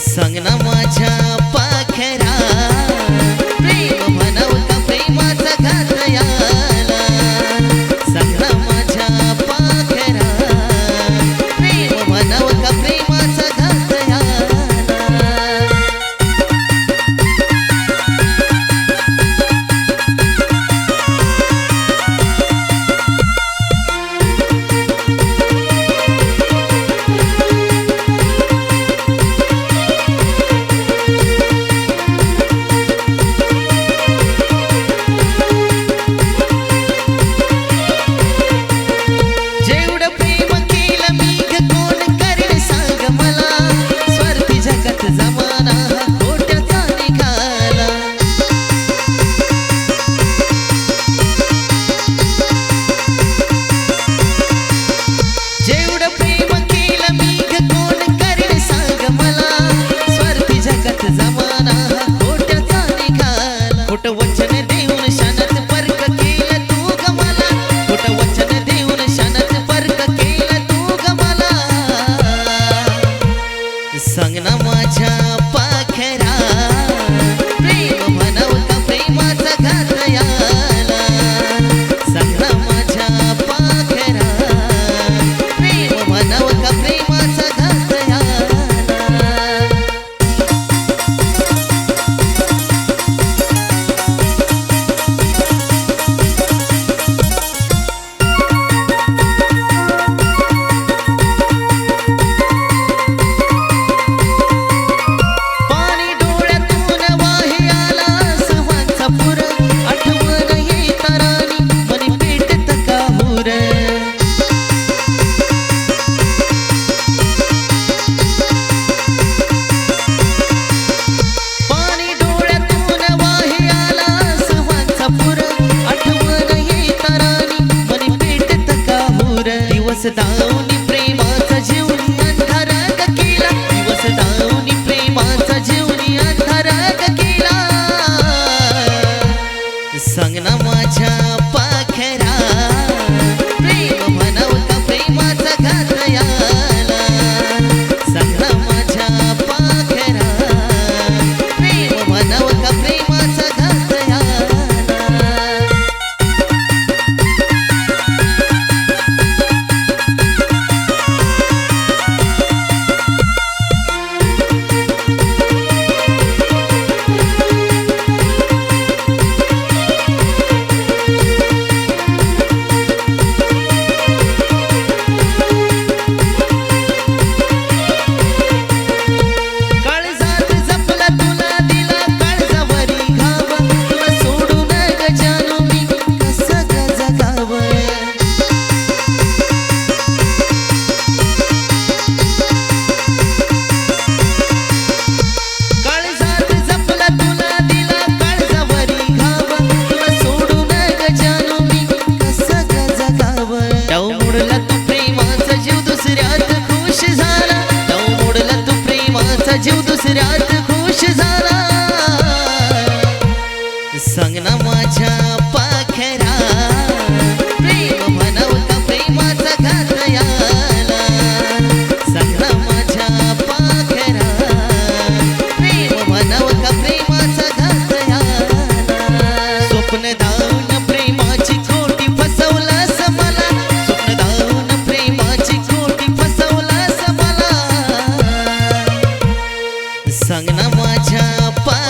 सांग ना माझ्या पा मना खोट का निघाला खोट वचने sedang डव मोडला तू प्रेमाचा जीव दुसऱ्यात खुश झाला. डव मोडला तू प्रेमाचा जीव दुसऱ्यात खुश झाला. सांग ना माझ्या सांग ना माझ्या पा